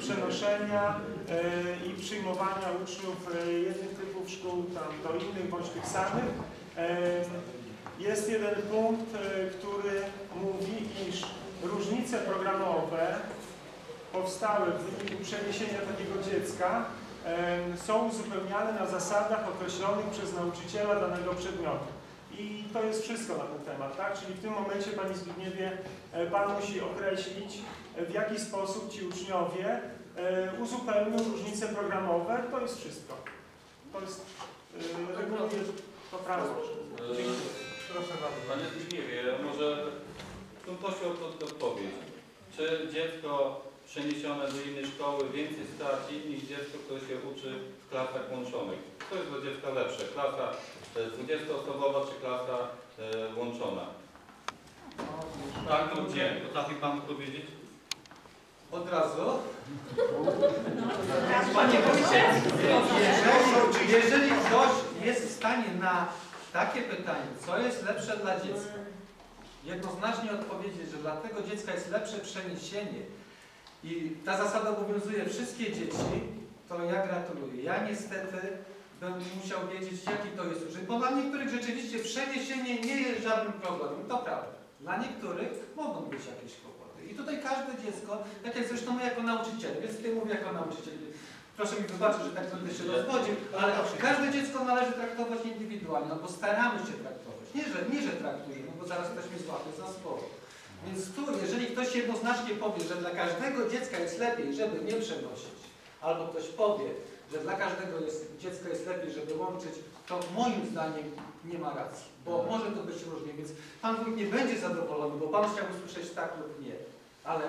przenoszenia e, i przyjmowania uczniów e, jednych typów szkół tam do innych bądź tych samych. E, Jest jeden punkt, który mówi, iż różnice programowe powstałe w wyniku przeniesienia takiego dziecka są uzupełniane na zasadach określonych przez nauczyciela danego przedmiotu. I to jest wszystko na ten temat, tak? Czyli w tym momencie, Pani Zbigniewie, Pan musi określić, w jaki sposób ci uczniowie e, uzupełnią różnice programowe. To jest wszystko. To jest, e, reguluje to prawo. Dziękuję. Proszę bardzo. Panie Zbigniewie, może bym prosił o krótką odpowiedź. Czy dziecko przeniesione do innej szkoły więcej straci niż dziecko, które się uczy w klasach łączonych? Co jest dla dziecka lepsze? Klasa e, 20-osobowa czy klasa e, łączona? Tak lub nie? Potrafi Pan powiedzieć? Od razu. Panie wójcie, Jeżeli, jeżeli ktoś jest w stanie na takie pytanie, co jest lepsze dla dziecka, jednoznacznie odpowiedzieć, że dla tego dziecka jest lepsze przeniesienie i ta zasada obowiązuje wszystkie dzieci, to ja gratuluję. Ja niestety będę musiał wiedzieć, jaki to jest użytek, bo dla niektórych rzeczywiście przeniesienie nie jest żadnym problemem, to prawda. Dla niektórych mogą być jakieś kłopoty. I tutaj każde dziecko, tak jak zresztą my jako nauczyciele, więc tutaj mówię jako nauczyciel, proszę mi wybaczyć, że tak będę się rozwodził, ale każde dziecko należy traktować indywidualnie, no bo staramy się traktować. Nie, że, nie, że traktujemy, bo zaraz ktoś mnie złapie za słowo. Więc tu, jeżeli ktoś jednoznacznie powie, że dla każdego dziecka jest lepiej, żeby nie przenosić, albo ktoś powie, że dla każdego jest, dziecka jest lepiej, żeby łączyć, to moim zdaniem nie ma racji, bo może to być różnie, więc Pan wójt nie będzie zadowolony, bo Pan chciał usłyszeć tak lub nie, ale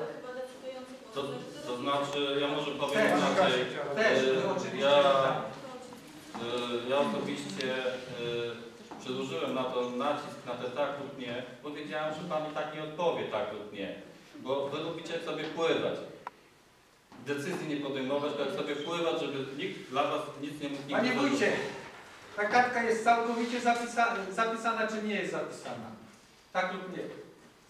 To, to znaczy, ja może powiem Też, inaczej. też, E, oczywiście ja- tak. E, Ja osobiście e, przedłużyłem na to nacisk na te tak lub nie, bo wiedziałem, że Pan i tak nie odpowie tak lub nie. Bo Wy lubicie sobie pływać. Decyzji nie podejmować, tylko sobie pływać, żeby nikt dla Was nic nie mógł Panie wójcie, ta kartka jest całkowicie zapisana, zapisana, czy nie jest zapisana? Tak lub nie?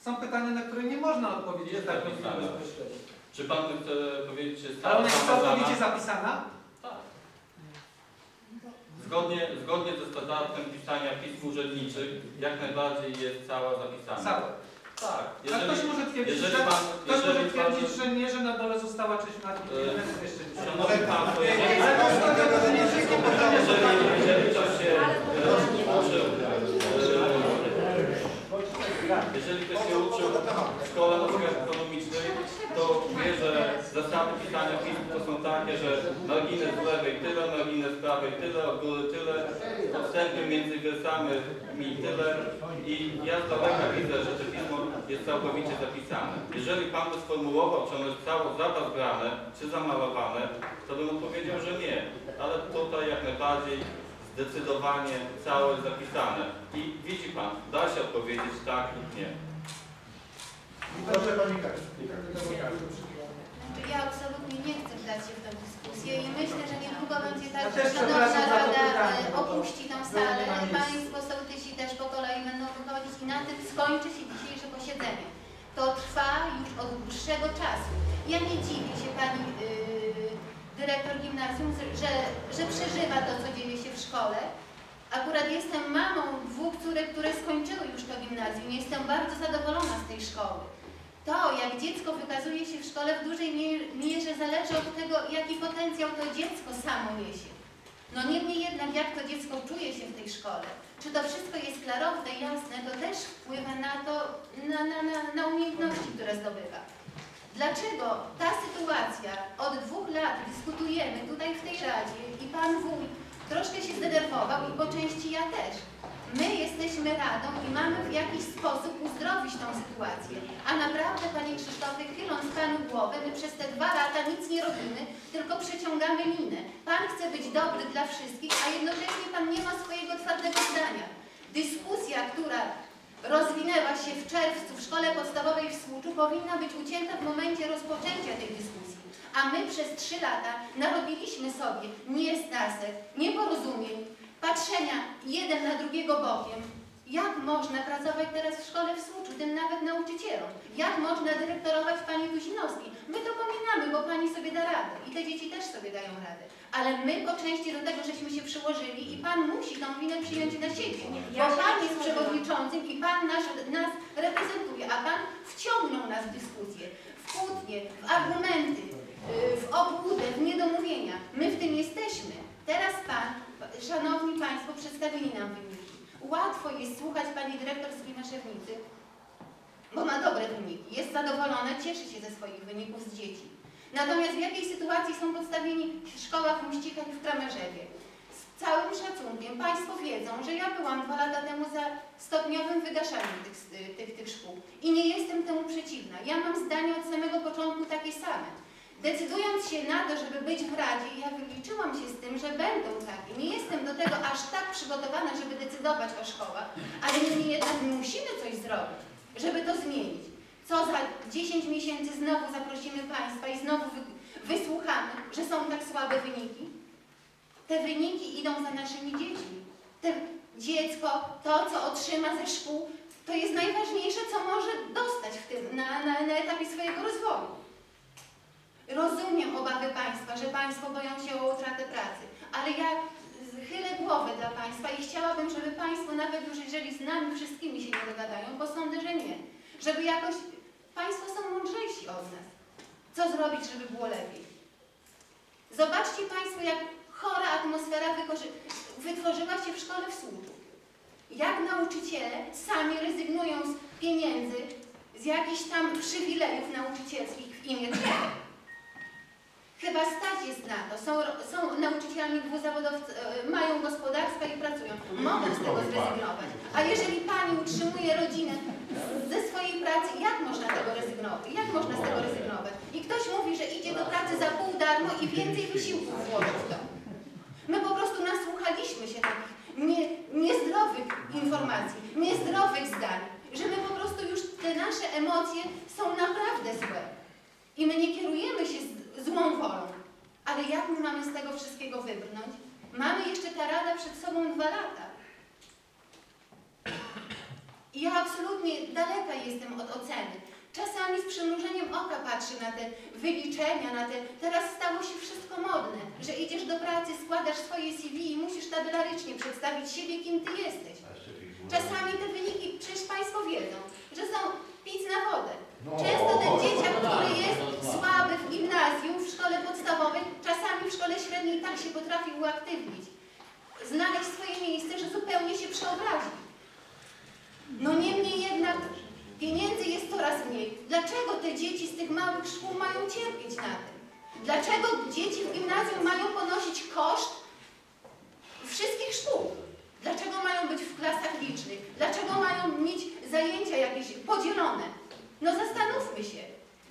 Są pytania, na które nie można odpowiedzieć Jest tak bezpośrednio. Czy Pan chce powiedzieć, czy jest Ale ona jest całkowicie zapisana? Tak. Zgodnie, zgodnie ze standardem pisania pism urzędniczych, jak najbardziej jest cała zapisana. Całe. Tak. Jeżeli, ktoś może twierdzić, jeżeli że, pan, ktoś może jeżeli pan, twierdzić, że nie, że na dole została część matki, E, nie, jeszcze nie. Szanowni Państwo, jeżeli, Ale to jest to, że nie wszystkie pytania są jeżeli, takie. jeżeli ktoś się uczył, e, jeżeli ktoś się uczył w szkole na przykład ekonomicznej, to wie, że zasady pisania pism to są takie, że margines z lewej tyle, margines z prawej tyle, od góry tyle, odstępy między wersami tyle i ja z daleka widzę, że to pismo jest całkowicie zapisane. Jeżeli Pan by sformułował, czy ono jest cało zabazgrane, czy zamalowane, to bym odpowiedział, że nie. Ale tutaj jak najbardziej zdecydowanie całe jest zapisane. I widzi Pan, da się odpowiedzieć tak lub nie. Proszę Pani. Znaczy, Ja absolutnie nie chcę wdać się w tę dyskusję i myślę, że niedługo będzie tak, że Szanowna Rada pytanie, e, bo to opuści tą było salę, na miejscu. Państwo sołtysi też po kolei będą wychodzić i na tym skończy się To trwa już od dłuższego czasu. Ja nie dziwię się Pani yy, dyrektor gimnazjum, że, że przeżywa to, co dzieje się w szkole. Akurat jestem mamą dwóch córek, które skończyły już to gimnazjum. Jestem bardzo zadowolona z tej szkoły. To, jak dziecko wykazuje się w szkole, w dużej mier- mierze zależy od tego, jaki potencjał to dziecko samo niesie. No niemniej jednak, jak to dziecko czuje się w tej szkole, czy to wszystko jest klarowne, jasne, to też wpływa na to, na, na, na, na umiejętności, które zdobywa. Dlaczego ta sytuacja od dwóch lat dyskutujemy tutaj w tej Radzie i Pan Wójt troszkę się zdenerwował i po części ja też. My jesteśmy Radą i mamy w jakiś sposób uzdrowić tą sytuację. A naprawdę, Panie Krzysztofie, chyląc Panu głowę, my przez te dwa lata nic nie robimy, tylko przeciągamy linę. Pan chce być dobry dla wszystkich, a jednocześnie Pan nie ma swojego twardego zdania. Dyskusja, która rozwinęła się w czerwcu w szkole podstawowej w Słuczu, powinna być ucięta w momencie rozpoczęcia tej dyskusji. A my przez trzy lata narobiliśmy sobie niesnasek, nieporozumień, patrzenia jeden na drugiego bokiem Jak można pracować teraz w szkole w Słuczu, tym nawet nauczycielom? Jak można dyrektorować pani Tuzinowskiej? My to pominamy, bo pani sobie da radę i te dzieci też sobie dają radę. Ale my po części do tego, żeśmy się przyłożyli i pan musi tą winę przyjąć na siebie. Bo pan jest przewodniczącym i pan nas, nas reprezentuje, a pan wciągnął nas w dyskusję, w kłótnie, w argumenty, yy, w obłudę, w niedomówienia. My w tym jesteśmy. Teraz pan, szanowni państwo, przedstawili nam wyniki. Łatwo jest słuchać pani dyrektor z Klimaszewnicy, bo ma dobre wyniki, jest zadowolona, cieszy się ze swoich wyników z dzieci. Natomiast w jakiej sytuacji są podstawieni w szkołach w i w Kramerzewie? Z całym szacunkiem Państwo wiedzą, że ja byłam dwa lata temu za stopniowym wygaszaniem tych, tych, tych szkół i nie jestem temu przeciwna. Ja mam zdanie od samego początku takie same. Decydując się na to, żeby być w Radzie, ja wyliczyłam się z tym, że będą takie. Nie jestem do tego aż tak przygotowana, żeby decydować o szkołach, ale niemniej jednak musimy coś zrobić, żeby to zmienić. Co za 10 miesięcy znowu zaprosimy Państwa i znowu wy, wysłuchamy, że są tak słabe wyniki? Te wyniki idą za naszymi dziećmi. Te dziecko, to co otrzyma ze szkół, to jest najważniejsze, co może dostać w tym, na, na, na etapie swojego rozwoju. Rozumiem obawy Państwa, że Państwo boją się o utratę pracy, ale ja chylę głowę dla Państwa i chciałabym, żeby Państwo, nawet już jeżeli z nami wszystkimi się nie dogadają, bo sądzę, że nie, żeby jakoś, Państwo są mądrzejsi od nas. Co zrobić, żeby było lepiej? Zobaczcie Państwo, jak chora atmosfera wytworzyła się w szkole w Słuczu. Jak nauczyciele sami rezygnują z pieniędzy, z jakichś tam przywilejów nauczycielskich w imię czego? Chyba stać jest na to. Są, są nauczycielami dwuzawodowcy, e, mają gospodarstwa i pracują. Mogą z tego zrezygnować. A jeżeli pani utrzymuje rodzinę ze swojej pracy, jak można tego rezygnować? Jak można z tego rezygnować? I ktoś mówi, że idzie do pracy za pół darmo i więcej wysiłku włoży w to. My po prostu nasłuchaliśmy się takich nie, niezdrowych informacji, niezdrowych zdań, że my po prostu już te nasze emocje są naprawdę złe. I my nie kierujemy się z, złą wolą. Ale jak my mamy z tego wszystkiego wybrnąć? Mamy jeszcze ta rada przed sobą dwa lata. I ja absolutnie daleka jestem od oceny. Czasami z przymrużeniem oka patrzę na te wyliczenia, na te... Teraz stało się wszystko modne, że idziesz do pracy, składasz swoje CV i musisz tabelarycznie przedstawić siebie, kim ty jesteś. Czasami te wyniki, przecież Państwo wiedzą, że są pic na wodę. Często ten dzieciak, który jest słaby w gimnazjum, w szkole podstawowej, czasami w szkole średniej tak się potrafi uaktywnić, znaleźć swoje miejsce, że zupełnie się przeobrazi. No niemniej jednak pieniędzy jest coraz mniej. Dlaczego te dzieci z tych małych szkół mają cierpieć na tym? Dlaczego dzieci w gimnazjum mają ponosić koszt wszystkich szkół? Dlaczego mają być w klasach licznych? Dlaczego mają mieć zajęcia jakieś podzielone? No zastanówmy się.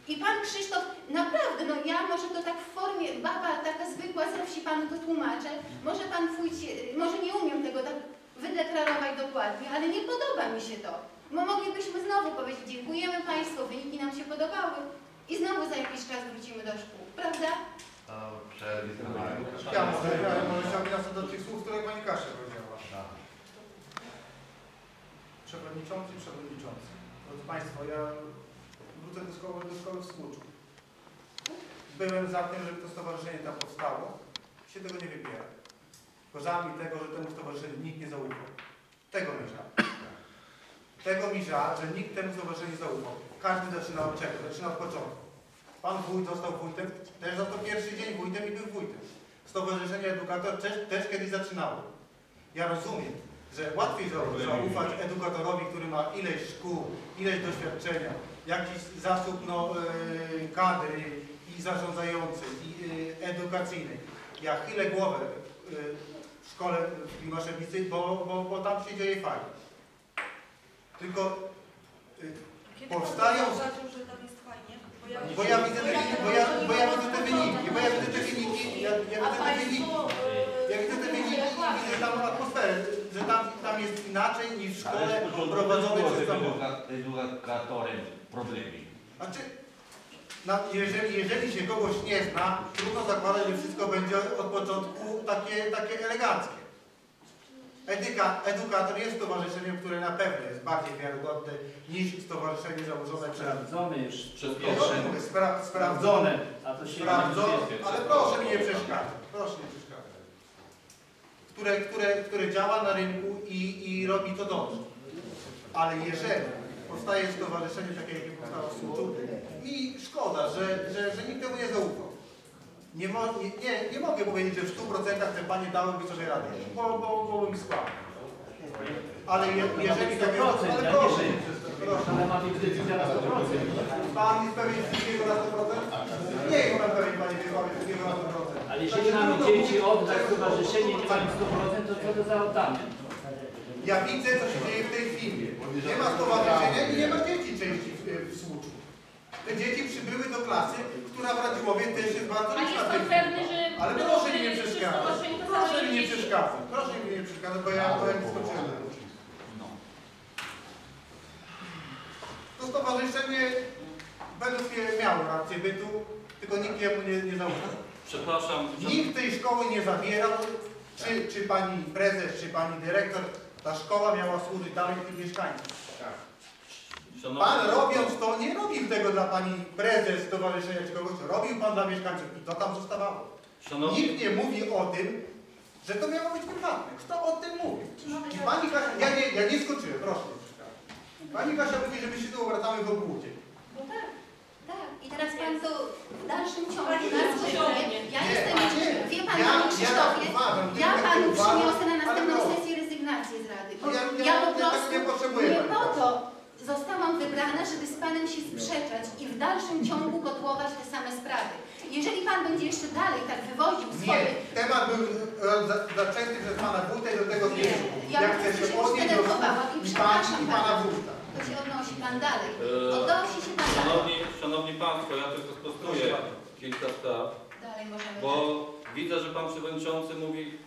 I pan Krzysztof, naprawdę, no ja może to tak w formie, baba taka zwykła ze wsi panu to tłumaczę, może pan wójcie, może nie umiem tego tak wydeklarować dokładnie, ale nie podoba mi się to. Bo moglibyśmy znowu powiedzieć, dziękujemy Państwu, wyniki nam się podobały i znowu za jakiś czas wrócimy do szkół, prawda? Ja może, ja może nawiązać do tych słów, które Pani Kasia powiedziała. Przewodniczący, przewodniczący. Drodzy Państwo, ja wrócę do szkoły, do szkoły w Słuczu. Byłem za tym, żeby to stowarzyszenie tam powstało. Się tego nie wybiera. Gorzami tego, że temu stowarzyszeniu nikt nie zaufał. Tego mi żal. Tego mi żal, że nikt temu stowarzyszeniu nie zaufał. Każdy zaczyna od czego? Zaczyna od początku. Pan wójt został wójtem, też za to pierwszy dzień wójtem i był wójtem. Stowarzyszenie Edukator też, też kiedyś zaczynało. Ja rozumiem, że łatwiej za- zaufać edukatorowi, który ma ileś szkół, ileś doświadczenia, jakiś zasób no, yy, kadry i zarządzającej, i yy, edukacyjnej. Ja chylę głowę yy, w szkole w bo, bo, bo tam się dzieje fajnie. Tylko Kiedy Powstają- pan zauważył, że tam jest fajnie? bo ja widzę te, bo ja, bo ja widzę te wyniki, bo ja widzę te wyniki, ja, ja widzę te wyniki. Ja widzę te wyniki widzę tam atmosferę, że tam, tam jest inaczej niż w szkole prowadzone przez samorząd. edukatorem problemy. Znaczy, na, jeżeli, jeżeli się kogoś nie zna, trudno zakładać, że wszystko będzie od początku takie, takie eleganckie. Edyka, edukator jest stowarzyszeniem, które na pewno jest bardziej wiarygodne niż stowarzyszenie założone przez... Sprawdzone już. Przez mówię, spra sprawdzone. A to się Sprawdzone, ale proszę mi nie przeszkadzać. Proszę nie przeszkadzać. Które, które, które działa na rynku i, i robi to dobrze. Ale jeżeli powstaje stowarzyszenie takie, jakie powstało w Słuczu, mi szkoda, że, że, że nikt temu nie zaufał. Nie, mo, nie, nie, nie mogę powiedzieć, że w 100% te panie dałyby sobie radę, bo, bo, bo bym skłamał. Ale je, jeżeli tak jest, ale proszę, proszę. Ale ma być decyzja na 100%. Pan jest pewien wszystkiego na 100%? Nie jest pan pewien, panie Wiechowie, wszystkiego na 100%. Ale jeśli mamy dzieci oddać stowarzyszenie, nie mamy 100%, to co to za oddamy? Ja widzę, co się dzieje w tej chwili. Nie ma stowarzyszenia i nie ma dzieci części w, w Słuczu. Te dzieci przybyły do klasy, która w Radziłowie też jest bardzo liczna. Ale proszę mi nie przeszkadzać. to Proszę mi nie przeszkadzać. Proszę mi nie przeszkadzać, bo ja powiem skoczyłem. To stowarzyszenie według mnie miało rację bytu, tylko nikt jemu nie, nie zaufał. Przepraszam. Nikt tej szkoły nie zabierał, czy, czy pani prezes, czy pani dyrektor. Ta szkoła miała służyć dalej tym mieszkańcom. Szanowni, Pan robiąc to, nie robił tego dla pani prezes stowarzyszenia czy kogoś, robił pan dla mieszkańców i to tam zostawało. szanowni, Nikt nie mówi o tym, że to miało być prywatne. Kto o tym mówi? I pani Kasia, ja nie, ja nie skoczyłem, proszę. Pani Kasia mówi, że my się tu obracamy w obłudzie. No tak, tak. I teraz pan to w dalszym ciągu Pani nas Krzysztofie. wypowie. Ja Nie, jestem, nie. wie pan, Ja- panie ja Krzysztofie, uważam, ja tylko panu uważam, przyniosę na ale następną proszę. sesję rezygnację z Rady. Bo Ja, ja, ja po ja tak prostu nie potrzebuję nie pani po Kasi. to żeby z panem się sprzeczać i w dalszym ciągu kotłować te same sprawy. Jeżeli pan będzie jeszcze dalej tak wywoził Nie, swoje temat był e, za- zaczęty przez pana wójta i do tego Nie, ja Ja chcę się odnieść do i przepraszam pana wójta. To się odnosi pan dalej. Eee, Odnosi się pan dalej. szanowni, szanowni Państwo, ja tylko sprostuję kilka spraw. Dalej możemy. Bo widzę, że pan przewodniczący mówi,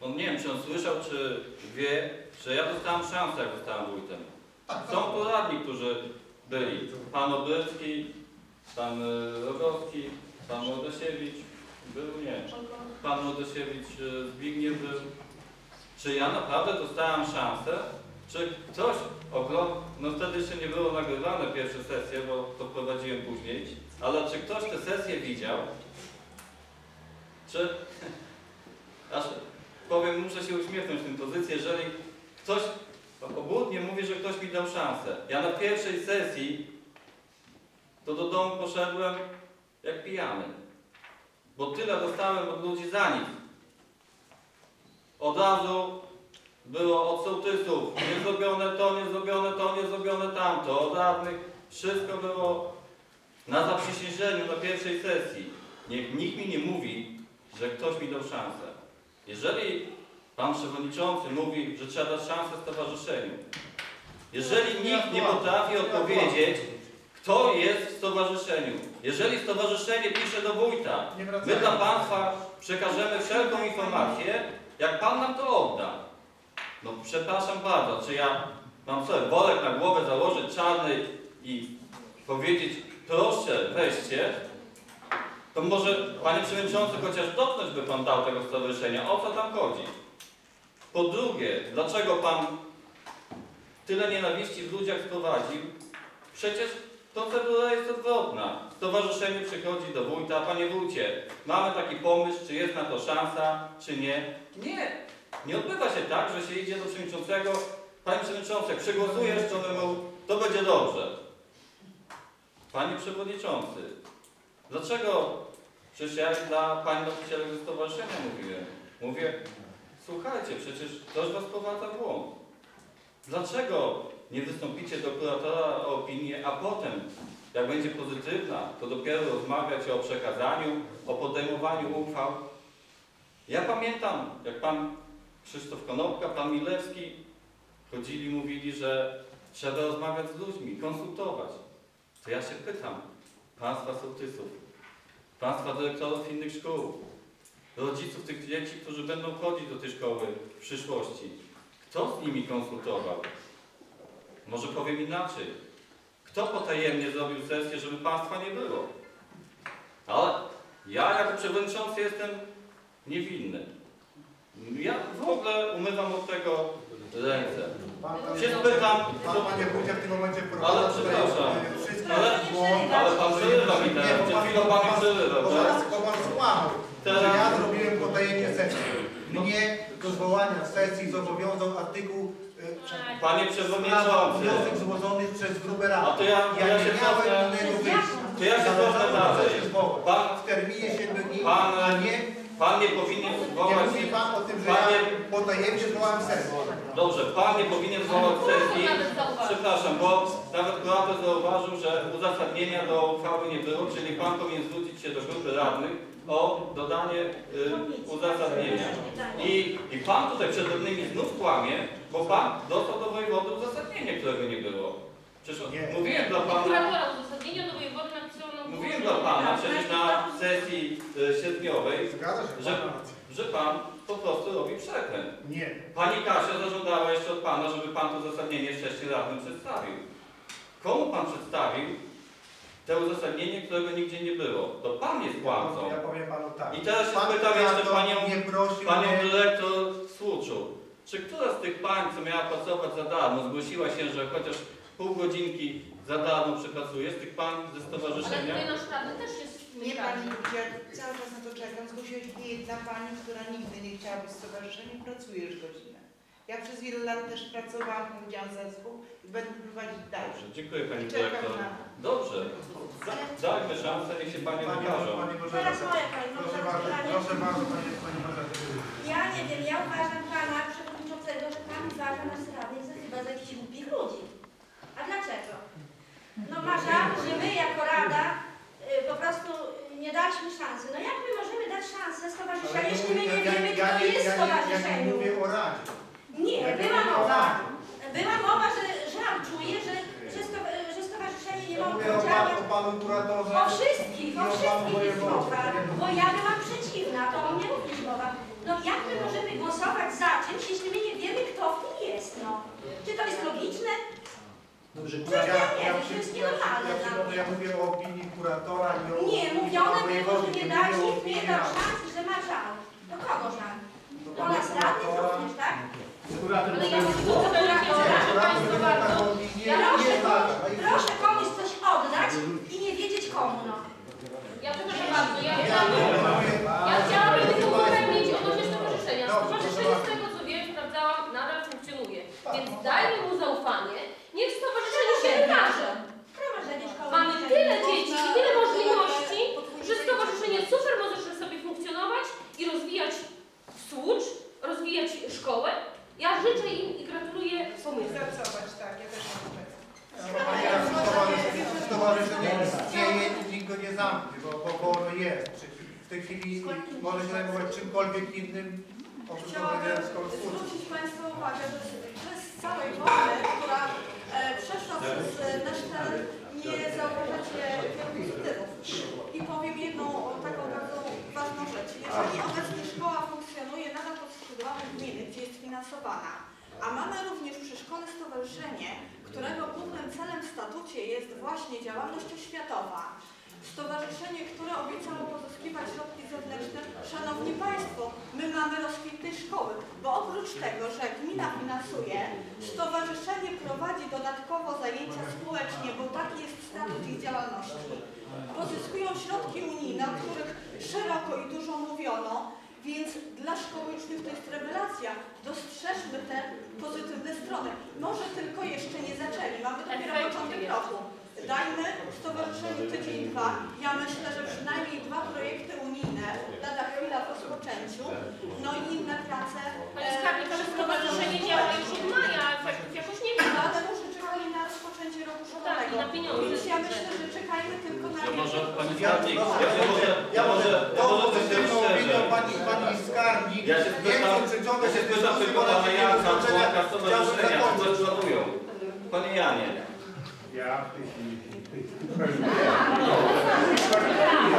on nie wiem, czy on słyszał, czy wie, że ja dostałem szansę, jak zostałem wójtem. Są tu radni, którzy byli. Pan Obrycki, pan y, Rogowski, pan Młodosiewicz, był nie. Pan Młodosiewicz y, Zbigniew był. Czy ja naprawdę dostałem szansę? Czy ktoś oglądał, no wtedy jeszcze nie było nagrywane pierwsze sesje, bo to prowadziłem później, ale czy ktoś te sesje widział? Czy, aż powiem, muszę się uśmiechnąć w tym pozycji, jeżeli ktoś obłudnie mówi, że ktoś mi dał szansę. Ja na pierwszej sesji to do domu poszedłem jak pijany, bo tyle dostałem od ludzi za nic. Od razu było od sołtysów, nie zrobione to, nie zrobione to, nie zrobione tamto, od radnych, wszystko było na zaprzysiężeniu na pierwszej sesji. Niech nikt mi nie mówi, że ktoś mi dał szansę. Jeżeli pan przewodniczący mówi, że trzeba dać szansę stowarzyszeniu, jeżeli nikt nie potrafi odpowiedzieć, kto jest w stowarzyszeniu, jeżeli stowarzyszenie pisze do wójta, my dla państwa przekażemy wszelką informację, jak pan nam to odda. No przepraszam bardzo, czy ja mam sobie worek na głowę założyć czarny i powiedzieć proszę weźcie, to może panie przewodniczący chociaż dotknąć by pan dał tego stowarzyszenia. O co tam chodzi? Po drugie, dlaczego pan tyle nienawiści w ludziach sprowadził? Przecież procedura jest odwrotna. Stowarzyszenie przychodzi do wójta, panie wójcie, mamy taki pomysł, czy jest na to szansa, czy nie? Nie. Nie odbywa się tak, że się idzie do przewodniczącego, panie przewodniczący, przegłosujesz, to, mu, to będzie dobrze. Panie przewodniczący, dlaczego przecież ja dla pań nauczycielek ze stowarzyszenia mówiłem? Mówię, słuchajcie, przecież ktoś was w błąd. Dlaczego nie wystąpicie do kuratora o opinię, a potem, jak będzie pozytywna, to dopiero rozmawiać o przekazaniu, o podejmowaniu uchwał? Ja pamiętam, jak pan Krzysztof Konopka, pan Milewski chodzili, mówili, że trzeba rozmawiać z ludźmi, konsultować. To ja się pytam, państwa sołtysów, państwa dyrektorów innych szkół, rodziców tych dzieci, którzy będą chodzić do tej szkoły w przyszłości. Kto z nimi konsultował? Może powiem inaczej. Kto potajemnie zrobił sesję, żeby państwa nie było? Ale ja jako przewodniczący jestem niewinny. Ja w ogóle umywam od tego ręce. Się spytam, pan, panie wójcie, w tym momencie Ale przepraszam. Ale, pan przerywa mi Nie, teraz. bo Przed pan- chwilą pan mi przerywał, bo tak? pan, bo pan skłamał, Teraz- ja zrobiłem potajemnie sesji. Mnie do zwołania sesji zobowiązał artykuł e, Panie Sprawa, przewodniczący, wniosek złożony przez grupę a radnych. to ja, Ja ja nie się miałem cofnę, innego wyjścia. to ja się cofnę dalej. zwołać. Pan, W terminie 7 dni, Pan- a nie, pan nie powinien nie zwołać... mówi Pan o tym, że Panie, ja potajemnie zwołałem sesję. dobrze, pan nie powinien zwołać sesji. nawet zauważył. Przepraszam, bo nawet kurator zauważył, że uzasadnienia do uchwały nie było, czyli pan powinien zwrócić się do grupy radnych o dodanie y, uzasadnienia. I, I pan tutaj przed radnymi znów kłamie, bo pan dostał do wojewody uzasadnienie, którego nie było. Przecież Nie. mówiłem dla pana, Prokuratora uzasadnienia do wojewody. Mówiłem dla pana przecież na sesji y, sierpniowej, Zgadza się Że- Pan? że pan po prostu robi przekręt. Nie. Pani Kasia zażądała jeszcze od pana, żeby pan to uzasadnienie wcześniej radnym przedstawił. Komu pan przedstawił te uzasadnienie, którego nigdzie nie było? To pan jest kłamcą. Ja powiem Panu tak. I teraz się Pan spytam jeszcze kurator panią, nie prosił panią mnie, dyrektor Słuczu. Czy która z tych pań, co miała pracować za darmo, zgłosiła się, że chociaż pół godzinki za darmo przepracuje, z tych pań ze Ale stowarzyszenia? tutaj nasz też jest... Nie pani, ja cały czas na to czekam. Zgłosiła się jedna pani, która nigdy nie chciała być w stowarzyszeniu, pracuje już godzinę. Ja przez wiele lat też pracowałam, powiedziałam zespół i będę prowadzić dalej. Dobrze, dziękuję pani I czekam dyrektor. na... Dobrze, Da- dajmy szansę, niech się panie Panie, wykażą. panie Boże, Teraz moja pani, proszę może bardzo, proszę bardzo, panie Boże. Ja nie wiem, ja uważam pana przewodniczącego, że pan uważa nas radnych za chyba za jakichś głupich ludzi. A dlaczego? Żal, że my jako rada y, po prostu nie daliśmy szansy. No jak my możemy dać szansę stowarzyszeniu, jeśli my nie wiemy, kto jest w nie, ja stowarzyszeniu? mówię o Radzie. Nie, była mowa. Była mowa, że żal czuje, że, że, sto, że stowarzyszenie nie mogło działać. o panu kuratorze. O wszystkich, o wszystkich jest mowa, bo ja byłam przeciwna, to o mnie również mowa. No jak my możemy głosować za czymś, jeśli my nie wiemy, kto w tym jest, no? Czy to jest logiczne? Dobrze, Ja Ja, ja, jest ja, nienormalne ja, ja, ja mówię o opinii kuratora i o Nie, pana było, że nie nikt opinii nie dał szansy, że ma żal. Do kogo żal? Do Do pana nas radnych również, tak? kurator Ale ja mówię, że Kuratora. Kurator proszę, komuś coś oddać i nie wiedzieć komu, no. Ja przepraszam bardzo, ja Ja chciałabym... mówię, Ja chciałabym tylko upewnić odnośnie stowarzyszenia. Stowarzyszenie z tego co wiem, sprawdzałam, nadal funkcjonuje. Więc dajmy mu zaufanie, niech stowarzyszenie się wykaże. Prowadzenie szkoły. Mamy uczelni. tyle dzieci i tyle możliwości, że stowarzyszenie super może sobie funkcjonować i rozwijać słucz, rozwijać szkołę. Ja życzę im i gratuluję pomysłu. Pracować, tak, ja też mam. Stowarzyszenie istnieje i nikt go nie zamknie, bo, bo, bo ono jest. W tej chwili może się zajmować czymkolwiek innym oprócz twórczej. zwrócić Państwa uwagę, że przez całej wojny, która e, przeszła przez e, nasz teren, nie zauważacie wielu pozytywów. I powiem jedną taką bardzo ważną rzecz. Jeżeli obecnie szkoła skrzydłami gminy, gdzie jest finansowana, a mamy również przy szkole stowarzyszenie, którego głównym celem w statucie jest właśnie działalność oświatowa, Stowarzyszenie, które obiecało pozyskiwać środki zewnętrzne, Szanowni Państwo, my mamy rozkwit tej szkoły, bo oprócz tego, że gmina finansuje, stowarzyszenie prowadzi dodatkowo zajęcia społecznie, bo taki jest statut ich działalności. Pozyskują środki unijne, o których szeroko i dużo mówiono, więc dla szkoły uczniów to jest rewelacja. Dostrzeżmy te pozytywne strony. Może tylko jeszcze nie zaczęli, mamy dopiero początek roku. Dajmy stowarzyszeniu tydzień, dwa. Ja myślę, że przynajmniej dwa projekty unijne lada chwila w rozpoczęciu, no i inne prace. Panie skarbnik, ale stowarzyszenie działa już od maja, efektów jakoś nie ma. Czekali na rozpoczęcie roku Tak, i szkolnego. na pieniądze. Więc ja myślę, że czekajmy tylko na Ja może pani Ja, skarbnik, ja się może, ja może, ja to może szczerze. opinią pani, pani skarbnik, Ja się przyciągać ja się dyskusji, tylko pana nie Janka, członka stowarzyszenia, co planują. Panie Janie. Ja w tej chwili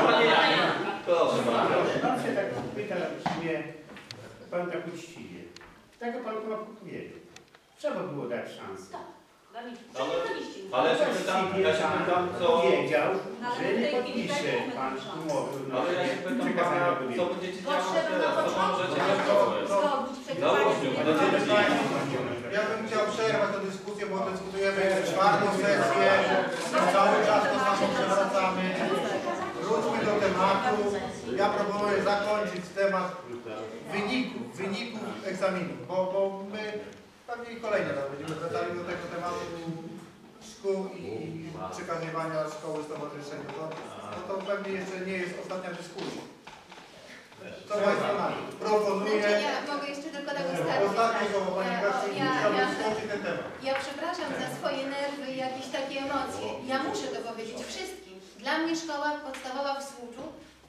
Panie Janie. Proszę bardzo. Pan się tak pyta mnie, pan tak uczciwie. Tego pan chyba powiedział. Trzeba było dać szansę. Ale-. Ale się pytam, ja się pytam, co... Powiedział, Ale że nie podpisze pan umowy Ale ja się pytam pana, co będziecie działać teraz, co możecie dzieci. Ja bym chciał przerwać tę dyskusję, bo dyskutujemy czwartą sesję, cały czas to samo przewracamy. Wróćmy do tematu. Ja proponuję zakończyć temat wyników, wyników egzaminów, bo, bo my pewnie kolejne raz będziemy wracali do tego tematu szkół i przekazywania szkoły stowarzyszeniu. To, to, to pewnie jeszcze nie jest ostatnia dyskusja. Co Państwo na? Proponuję... Ja mogę jeszcze tylko tak ustawić. Ostatnie słowo Pani Ja- Kasi, ja- chciałbym ja- skończyć ten temat. Ja przepraszam za swoje nerwy i jakieś takie emocje. Ja muszę to powiedzieć wszystkim. Dla mnie szkoła podstawowa w Słuczu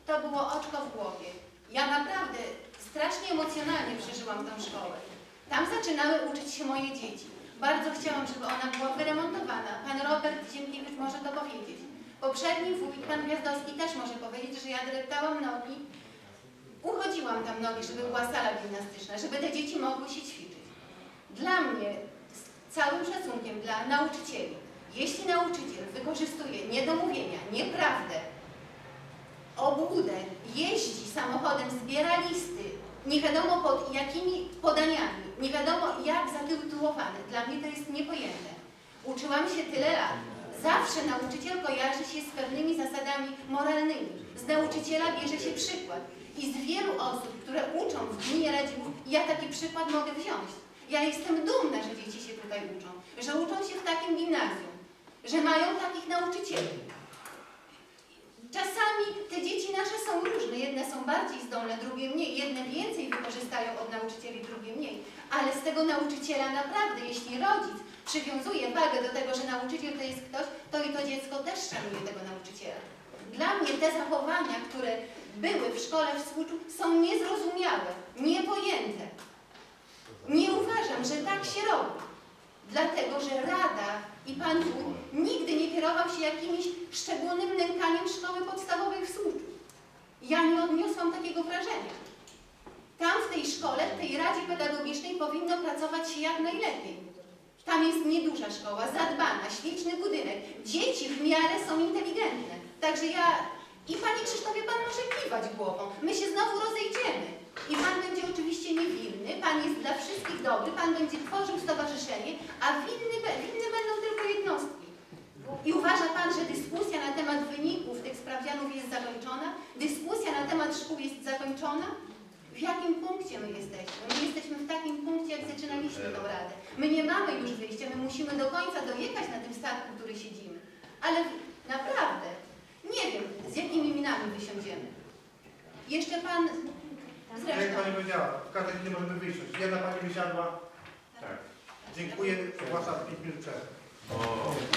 to było oczko w głowie. Ja naprawdę strasznie emocjonalnie przeżyłam tę szkołę. Tam zaczynały uczyć się moje dzieci. Bardzo chciałam, żeby ona była wyremontowana. Pan Robert Ziemkiewicz może to powiedzieć. Poprzedni wójt, pan Gwiazdowski też może powiedzieć, że ja dreptałam nogi, uchodziłam tam nogi, żeby była sala gimnastyczna, żeby te dzieci mogły się ćwiczyć. Dla mnie, z całym szacunkiem dla nauczycieli, jeśli nauczyciel wykorzystuje niedomówienia, nieprawdę, obłudę, jeździ samochodem, zbiera listy, nie wiadomo pod jakimi podaniami, nie wiadomo jak zatytułowane, dla mnie to jest niepojęte. Uczyłam się tyle lat. Zawsze nauczyciel kojarzy się z pewnymi zasadami moralnymi. Z nauczyciela bierze się przykład. I z wielu osób, które uczą w gminie Radziłów, ja taki przykład mogę wziąć. Ja jestem dumna, że dzieci się tutaj uczą, że uczą się w takim gimnazjum, że mają takich nauczycieli. Czasami te dzieci nasze są różne, jedne są bardziej zdolne, drugie mniej, jedne więcej wykorzystają od nauczycieli, drugie mniej, ale z tego nauczyciela naprawdę, jeśli rodzic przywiązuje wagę do tego, że nauczyciel to jest ktoś, to i to dziecko też szanuje tego nauczyciela. Dla mnie te zachowania, które były w szkole w Słuczu są niezrozumiałe, niepojęte. Nie uważam, że tak się robi. Dlatego, że Rada i Pan Wójt nigdy nie kierował się jakimś szczególnym nękaniem szkoły podstawowej w Słuczu. Ja nie odniosłam takiego wrażenia. Tam w tej szkole, w tej Radzie Pedagogicznej powinno pracować się jak najlepiej. Tam jest nieduża szkoła, zadbana, śliczny budynek. Dzieci w miarę są inteligentne. Także ja i Panie Krzysztofie, Pan może kiwać głową. My się znowu rozejdziemy. I Pan będzie oczywiście niewinny, Pan jest dla wszystkich dobry, Pan będzie tworzył stowarzyszenie, a winny, winne będą tylko jednostki. I uważa Pan, że dyskusja na temat wyników tych sprawdzianów jest zakończona? Dyskusja na temat szkół jest zakończona? W jakim punkcie my jesteśmy? My jesteśmy w takim punkcie, jak zaczynaliśmy tą radę. My nie mamy już wyjścia, my musimy do końca dojechać na tym statku, który siedzimy. Ale naprawdę, nie wiem, z jakimi minami wysiądziemy. Jeszcze Pan Jak zresztą... Pani powiedziała, w każdej chwili możemy wyjść. Jedna Pani wysiadła. Tak. Dziękuję. Ogłaszam 5 minut przerwy.